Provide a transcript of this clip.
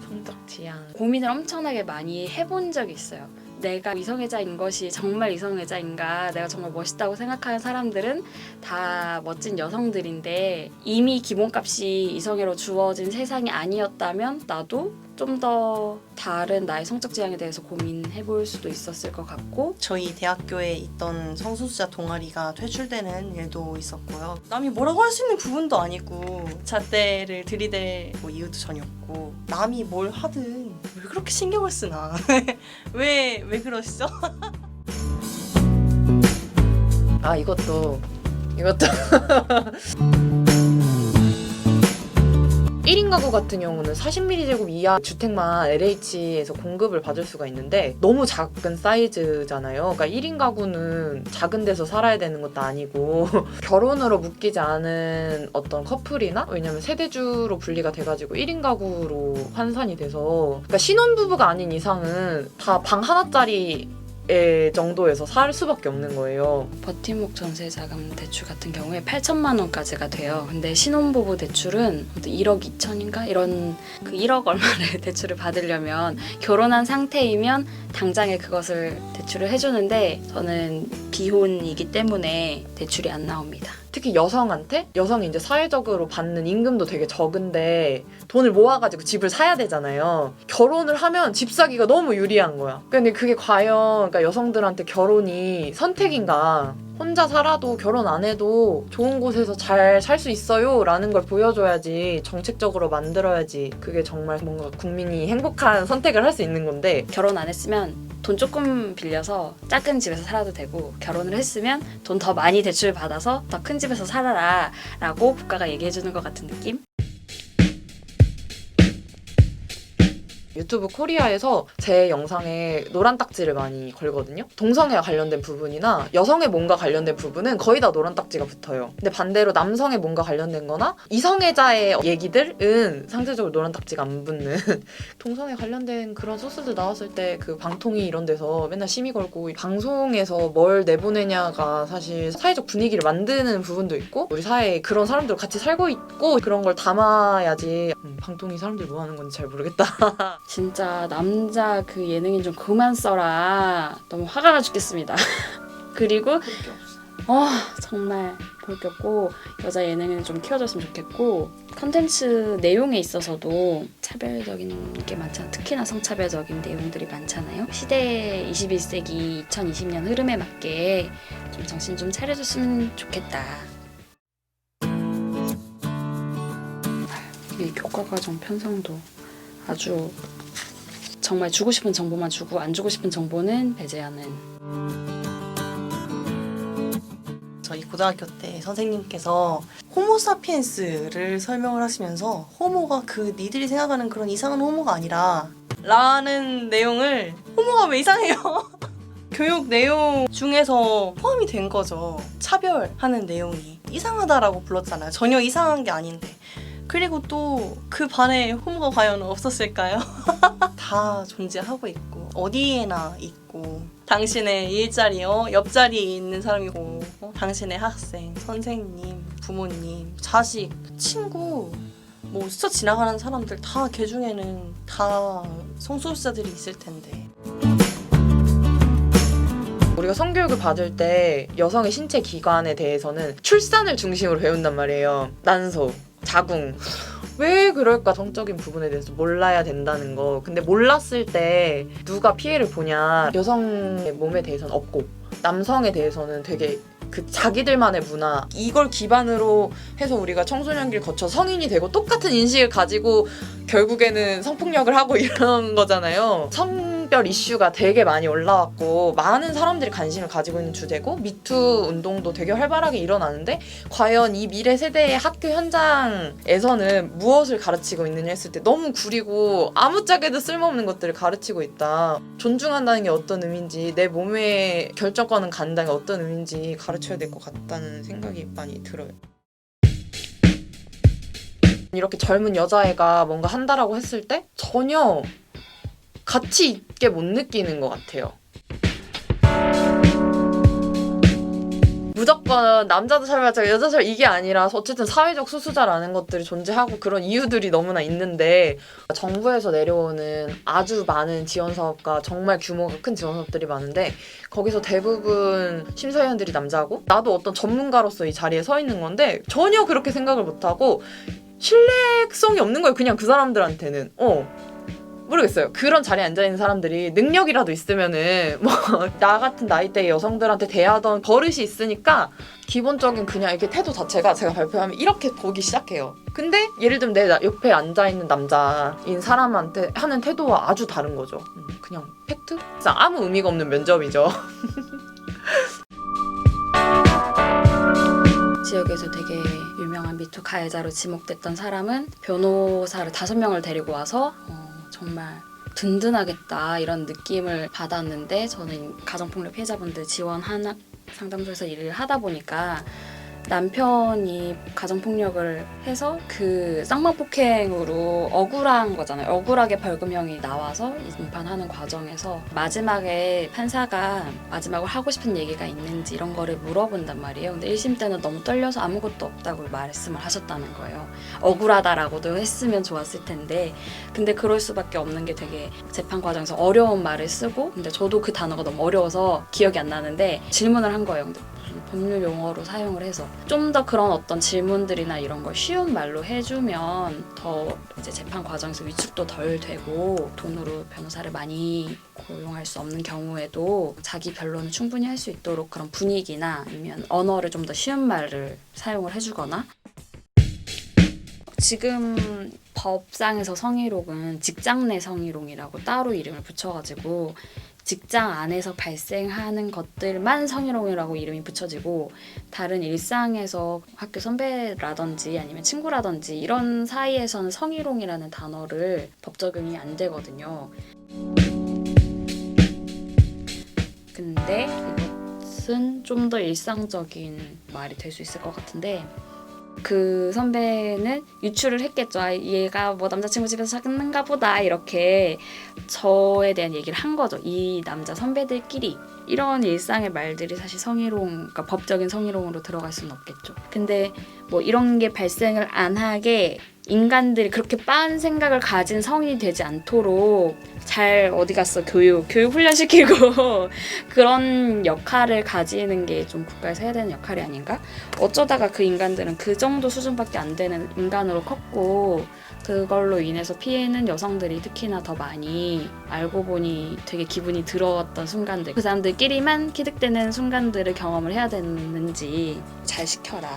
성적 지향 고민을 엄청나게 많이 해본 적이 있어요. 내가 이성애자인 것이 정말 이성애자인가 내가 정말 멋있다고 생각하는 사람들은 다 멋진 여성들인데 이미 기본값이 이성애로 주어진 세상이 아니었다면 나도 좀 더 다른 나의 성적 지향에 대해서 고민해 볼 수도 있었을 것 같고 저희 대학교에 있던 성소수자 동아리가 퇴출되는 일도 있었고요. 남이 뭐라고 할 수 있는 부분도 아니고 잣대를 들이댈 뭐 이유도 전혀 없고 남이 뭘 하든 왜 그렇게 신경을 쓰나 왜 왜 그러시죠? 아 이것도 이것도 1인 가구 같은 경우는 40mm 이하 주택만 LH에서 공급을 받을 수가 있는데 너무 작은 사이즈잖아요. 그러니까 1인 가구는 작은 데서 살아야 되는 것도 아니고 결혼으로 묶이지 않은 어떤 커플이나 왜냐면 세대주로 분리가 돼가지고 1인 가구로 환산이 돼서 그러니까 신혼부부가 아닌 이상은 다 방 하나짜리 의 정도에서 살 수밖에 없는 거예요. 버팀목 전세 자금 대출 같은 경우에 8천만 원까지가 돼요. 근데 신혼부부 대출은 1억 2천인가 이런 그 1억 얼마를 대출을 받으려면 결혼한 상태이면 당장에 그것을 대출을 해주는데 저는 비혼이기 때문에 대출이 안 나옵니다. 특히 여성한테 여성이 이제 사회적으로 받는 임금도 되게 적은데 돈을 모아가지고 집을 사야 되잖아요. 결혼을 하면 집 사기가 너무 유리한 거야. 근데 그게 과연 그러니까 여성들한테 결혼이 선택인가? 혼자 살아도 결혼 안 해도 좋은 곳에서 잘 살 수 있어요 라는 걸 보여줘야지 정책적으로 만들어야지 그게 정말 뭔가 국민이 행복한 선택을 할 수 있는 건데 결혼 안 했으면 돈 조금 빌려서 작은 집에서 살아도 되고 결혼을 했으면 돈 더 많이 대출 받아서 더 큰 집 에서 살아라 라고 국가가 얘기해 주는 것 같은 느낌? 유튜브 코리아에서 제 영상에 노란 딱지를 많이 걸거든요. 동성애와 관련된 부분이나 여성의 몸과 관련된 부분은 거의 다 노란 딱지가 붙어요. 근데 반대로 남성의 몸과 관련된 거나 이성애자의 얘기들은 상대적으로 노란 딱지가 안 붙는 동성애 관련된 그런 소스들 나왔을 때 그 방통위 이런 데서 맨날 시비 걸고 방송에서 뭘 내보내냐가 사실 사회적 분위기를 만드는 부분도 있고 우리 사회에 그런 사람들 같이 살고 있고 그런 걸 담아야지 음, 방통위 사람들이 뭐 하는 건지 잘 모르겠다. 진짜 남자 그 예능인 좀 그만 써라. 너무 화가 나 죽겠습니다. 그리고 어 정말 볼 게 없고 여자 예능은 좀 키워줬으면 좋겠고 컨텐츠 내용에 있어서도 차별적인 게 많잖아. 특히나 성차별적인 내용들이 많잖아요. 시대 21세기 2020년 흐름에 맞게 좀 정신 좀 차려줬으면 좋겠다. 이 교과과정 편성도 아주 정말 주고 싶은 정보만 주고 안 주고 싶은 정보는 배제하는 저희 고등학교 때 선생님께서 호모사피엔스를 설명을 하시면서 호모가 그 니들이 생각하는 그런 이상한 호모가 아니라 라는 내용을 호모가 왜 이상해요? 교육 내용 중에서 포함이 된 거죠. 차별하는 내용이 이상하다라고 불렀잖아요. 전혀 이상한 게 아닌데. 그리고 또 그 반에 호모가 과연 없었을까요? 다 존재하고 있고 어디에나 있고 당신의 일자리요 옆자리에 있는 사람이고 어? 당신의 학생, 선생님, 부모님, 자식, 친구 뭐 스쳐 지나가는 사람들 다 걔 중에는 다 성소수자들이 있을 텐데 우리가 성교육을 받을 때 여성의 신체 기관에 대해서는 출산을 중심으로 배운단 말이에요. 난소, 자궁. 왜 그럴까 성적인 부분에 대해서 몰라야 된다는 거. 근데 몰랐을 때 누가 피해를 보냐. 여성의 몸에 대해서는 없고 남성에 대해서는 되게 그 자기들만의 문화 이걸 기반으로 해서 우리가 청소년기를 거쳐 성인이 되고 똑같은 인식을 가지고 결국에는 성폭력을 하고 이런 거잖아요. 성별 이슈가 되게 많이 올라왔고 많은 사람들이 관심을 가지고 있는 주제고 미투 운동도 되게 활발하게 일어나는데 과연 이 미래 세대의 학교 현장에서는 무엇을 가르치고 있느냐 했을 때 너무 구리고 아무짝에도 쓸모없는 것들을 가르치고 있다. 존중한다는 게 어떤 의미인지 내 몸에 결정 간다는 게 어떤 의미인지 가르쳐야 될 것 같다는 생각이 많이 들어요. 이렇게 젊은 여자애가 뭔가 한다라고 했을 때 전혀 가치 있게 못 느끼는 것 같아요. 무조건 남자도 살만하고 여자도 살 이게 아니라 어쨌든 사회적 수수자라는 것들이 존재하고 그런 이유들이 너무나 있는데 정부에서 내려오는 아주 많은 지원 사업과 정말 규모가 큰 지원 사업들이 많은데 거기서 대부분 심사위원들이 남자고 나도 어떤 전문가로서 이 자리에 서 있는 건데 전혀 그렇게 생각을 못 하고 신뢰성이 없는 거예요. 그냥 그 사람들한테는. 어 모르겠어요. 그런 자리에 앉아 있는 사람들이 능력이라도 있으면은 뭐 나 같은 나이대의 여성들한테 대하던 버릇이 있으니까 기본적인 그냥 이렇게 태도 자체가 제가 발표하면 이렇게 보기 시작해요. 근데 예를 들면 내 나- 옆에 앉아 있는 남자인 사람한테 하는 태도와 아주 다른 거죠. 음, 그냥 팩트? 아무 의미가 없는 면접이죠. 지역에서 되게 유명한 미투 가해자로 지목됐던 사람은 변호사를 다섯 명을 데리고 와서 어, 정말 든든하겠다 이런 느낌을 받았는데 저는 가정폭력 피해자분들 지원하는 상담소에서 일을 하다 보니까 남편이 가정폭력을 해서 그 쌍방폭행으로 억울한 거잖아요. 억울하게 벌금형이 나와서 임판하는 과정에서 마지막에 판사가 마지막으로 하고 싶은 얘기가 있는지 이런 거를 물어본단 말이에요. 근데 1심 때는 너무 떨려서 아무것도 없다고 말씀을 하셨다는 거예요. 억울하다라고도 했으면 좋았을 텐데 근데 그럴 수밖에 없는 게 되게 재판 과정에서 어려운 말을 쓰고 근데 저도 그 단어가 너무 어려워서 기억이 안 나는데 질문을 한 거예요. 법률 용어로 사용을 해서 좀 더 그런 어떤 질문들이나 이런 걸 쉬운 말로 해주면 더 이제 재판 과정에서 위축도 덜 되고 돈으로 변호사를 많이 고용할 수 없는 경우에도 자기 변론을 충분히 할 수 있도록 그런 분위기나 아니면 언어를 좀 더 쉬운 말을 사용을 해주거나. 지금 법상에서 성희롱은 직장 내 성희롱이라고 따로 이름을 붙여가지고 직장 안에서 발생하는 것들만 성희롱이라고 이름이 붙여지고 다른 일상에서 학교 선배라든지 아니면 친구라든지 이런 사이에서는 성희롱이라는 단어를 법 적용이 안 되거든요. 근데 이것은 좀 더 일상적인 말이 될 수 있을 것 같은데 그 선배는 유추를 했겠죠. 아, 얘가 뭐 남자친구 집에서 사귀는가 보다 이렇게 저에 대한 얘기를 한 거죠. 이 남자 선배들끼리 이런 일상의 말들이 사실 성희롱, 그러니까 법적인 성희롱으로 들어갈 수는 없겠죠. 근데 뭐 이런 게 발생을 안 하게 인간들이 그렇게 빠른 생각을 가진 성인이 되지 않도록 잘 어디 갔어 교육 교육 훈련 시키고 그런 역할을 가지는 게 좀 국가에서 해야 되는 역할이 아닌가? 어쩌다가 그 인간들은 그 정도 수준밖에 안 되는 인간으로 컸고 그걸로 인해서 피해는 여성들이 특히나 더 많이 알고 보니 되게 기분이 들어왔던 순간들. 그 사람들끼리만 키득대는 순간들을 경험을 해야 되는지 잘 시켜라